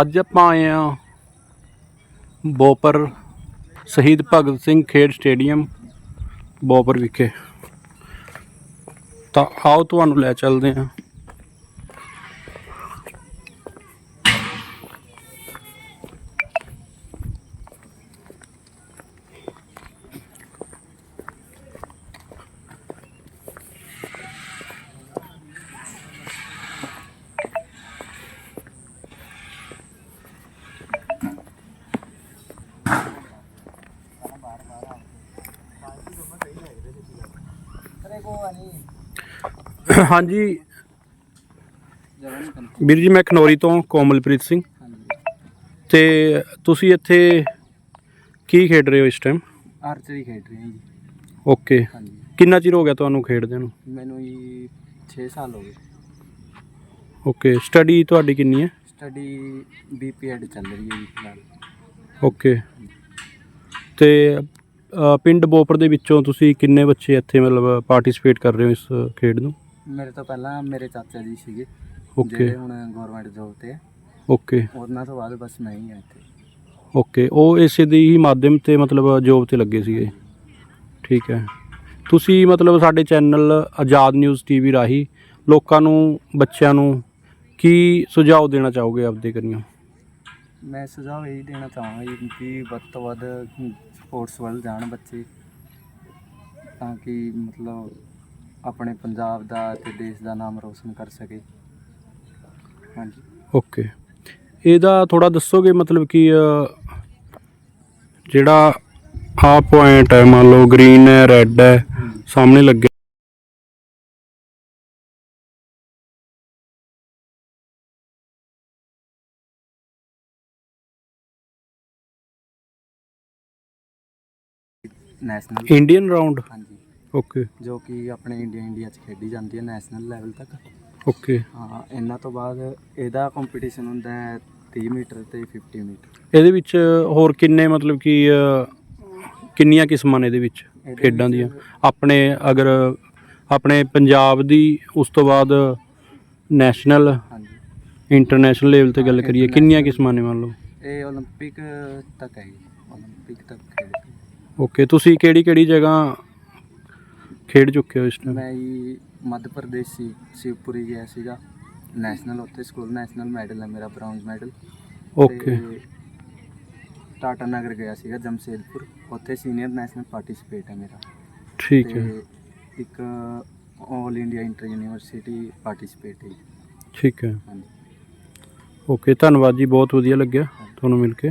ਅੱਜ ਆਪਾਂ ਆਏ ਆ ਬੋਪਰ ਸ਼ਹੀਦ ਭਗਤ ਸਿੰਘ ਖੇਡ ਸਟੇਡੀਅਮ ਬੋਪਰ ਵਿਖੇ। ਤਾਂ ਆਓ ਤੁਹਾਨੂੰ ਲੈ ਚੱਲਦੇ ਹਾਂ। ਹਾਂਜੀ। ਵੀਰ ਜੀ ਮੈਂ ਖਨੌਰੀ ਤੋਂ ਕੋਮਲਪ੍ਰੀਤ ਸਿੰਘ। ਤੇ ਤੁਸੀਂ ਇੱਥੇ ਕੀ ਖੇਡ ਰਹੇ ਹੋ ਇਸ ਟਾਈਮ ਆਰਚਰੀ ਖੇਡ ਰਹੇ ਹਾਂ ਜੀ। ਓਕੇ ਹਾਂਜੀ। ਕਿੰਨਾ ਚਿਰ ਹੋ ਗਿਆ ਤੁਹਾਨੂੰ ਖੇਡਦੇ ਨੂੰ? ਮੈਨੂੰ ਜੀ 6 ਸਾਲ ਹੋ ਗਏ। ਓਕੇ ਸਟੱਡੀ ਤੁਹਾਡੀ ਕਿੰਨੀ ਹੈ? ਸਟੱਡੀ ਬੀਪੀਐਡ ਚੱਲ ਰਹੀ ਹੈ ਜੀ ਫਿਲਹਾਲ। ਓਕੇ ਤੇ ਪਿੰਡ ਬੋਪਰ ਦੇ ਵਿੱਚੋਂ ਤੁਸੀਂ ਕਿੰਨੇ ਬੱਚੇ ਇੱਥੇ ਮਤਲਬ ਪਾਰਟਿਸਿਪੇਟ ਕਰ ਰਹੇ ਹੋ ਇਸ ਖੇਡ ਨੂੰ? ਮੇਰੇ ਤੋਂ ਪਹਿਲਾਂ ਮੇਰੇ ਚਾਚਾ ਜੀ ਸੀਗੇ ਓਕੇ ਜਿਹੜੇ ਹੁਣ ਗਵਰਨਮੈਂਟ ਜੋਬ ਤੇ ਆ। ਓਕੇ ਉਹਨਾਂ ਤੋਂ ਬਾਅਦ ਬਸ ਮੈਂ ਹੀ ਆ ਇੱਥੇ। ਓਕੇ ਉਹ ਇਸੇ ਦੀ ਹੀ ਮਾਧਿਅਮ ਤੇ ਮਤਲਬ ਜੋਬ ਤੇ ਲੱਗੇ ਸੀਗੇ। ਠੀਕ ਹੈ। ਤੁਸੀਂ ਮਤਲਬ ਸਾਡੇ ਚੈਨਲ ਆਜ਼ਾਦ ਨਿਊਜ਼ ਟੀਵੀ ਰਾਹੀਂ ਲੋਕਾਂ ਨੂੰ ਬੱਚਿਆਂ ਨੂੰ ਕੀ ਸੁਝਾਅ ਦੇਣਾ ਚਾਹੋਗੇ ਆਪਦੇ ਕਰੀਓ ਮੈਂ ਸੁਝਾਅ ਇਹ ਦੇਣਾ ਚਾਹਾਂਗਾ ਜੀ ਕਿ ਵੱਧ ਤੋਂ ਵੱਧ ਸਪੋਰਟਸ ਵੱਲ ਜਾਣ ਬੱਚੇ ਤਾਂ ਕਿ ਮਤਲਬ ਆਪਣੇ ਪੰਜਾਬ ਦਾ ਤੇ ਦੇਸ਼ ਦਾ ਨਾਮ ਰੋਸ਼ਨ ਕਰ ਸਕੇ। ਹਾਂਜੀ। ਓਕੇ ਇਹਦਾ ਥੋੜਾ ਦੱਸੋਗੇ ਮਤਲਬ ਕਿ ਜਿਹੜਾ ਆ ਪੁਆਇੰਟ ਹੈ ਮੰਨ ਲਓ ਗ੍ਰੀਨ ਹੈ ਰੈੱਡ ਹੈ। ਸਾਹਮਣੇ ਲੱਗੇ ਨੈਸ਼ਨਲ ਇੰਡੀਅਨ ਰਾਉਂਡ ਹਾਂਜੀ ਓਕੇ ਜੋ ਕਿ ਆਪਣੇ ਇੰਡੀਆ ਇੰਡੀਆ 'ਚ ਖੇਡੀ ਜਾਂਦੀ ਹੈ ਨੈਸ਼ਨਲ ਲੈਵਲ ਤੱਕ ਓਕੇ ਹਾਂ ਇਹਨਾਂ ਤੋਂ ਬਾਅਦ ਇਹਦਾ ਕੰਪੀਟੀਸ਼ਨ ਹੁੰਦਾ ਹੈ 30 ਮੀਟਰ ਤੇ 50 ਮੀਟਰ ਇਹਦੇ ਵਿੱਚ ਹੋਰ ਕਿੰਨੇ ਮਤਲਬ ਕਿ ਅ, ਕਿੰਨੀਆਂ ਕਿਸਮਾਂ ਨੇ ਇਹਦੇ ਵਿੱਚ ਇਹਦੇ ਖੇਡਾਂ ਵਿੱਚ ਦੀਆਂ ਆਪਣੇ ਅਗਰ ਆਪਣੇ ਪੰਜਾਬ ਦੀ ਉਸ ਤੋਂ ਬਾਅਦ ਨੈਸ਼ਨਲ ਹਾਂਜੀ ਇੰਟਰਨੈਸ਼ਨਲ ਲੈਵਲ ਤੇ ਗੱਲ ਹਾਂ, ਕਰੀਏ ਕਿੰਨੀਆਂ international। ਕਿਸਮਾਂ ਨੇ ਮੰਨ ਲਓ ਇਹ 올림픽 ਤੱਕ ਹੈ 올림픽 ਤੱਕ ਖੇਡਦੇ ਓਕੇ ਤੁਸੀਂ ਕਿਹੜੀ ਕਿਹੜੀ ਜਗ੍ਹਾ ਖੇਡ ਚੁੱਕੇ ਹੋ ਇਸ ਟਾਈਮ ਮੈਂ ਜੀ ਮੱਧ ਪ੍ਰਦੇਸ਼ ਸੀ ਸ਼ਿਵਪੁਰੀ ਗਿਆ ਸੀਗਾ। ਨੈਸ਼ਨਲ ਉੱਥੇ ਸਕੂਲ ਨੈਸ਼ਨਲ ਮੈਡਲ ਹੈ ਮੇਰਾ bronze medal okay Tata Nagar ਗਿਆ ਸੀਗਾ ਜਮਸ਼ੇਦਪੁਰ। ਉੱਥੇ ਸੀਨੀਅਰ ਨੈਸ਼ਨਲ ਪਾਰਟਿਸਿਪੇਟ ਹੈ ਮੇਰਾ। ਠੀਕ ਹੈ। ਤੇ ਇੱਕ 올 ਇੰਡੀਆ ਇੰਟਰ ਯੂਨੀਵਰਸਿਟੀ ਪਾਰਟਿਸਿਪੇਟ ਹੈ ਜੀ। ਠੀਕ ਹੈ। ਹਾਂਜੀ। ਓਕੇ ਧੰਨਵਾਦ ਜੀ ਬਹੁਤ ਵਧੀਆ ਲੱਗਿਆ ਤੁਹਾਨੂੰ ਮਿਲ ਕੇ।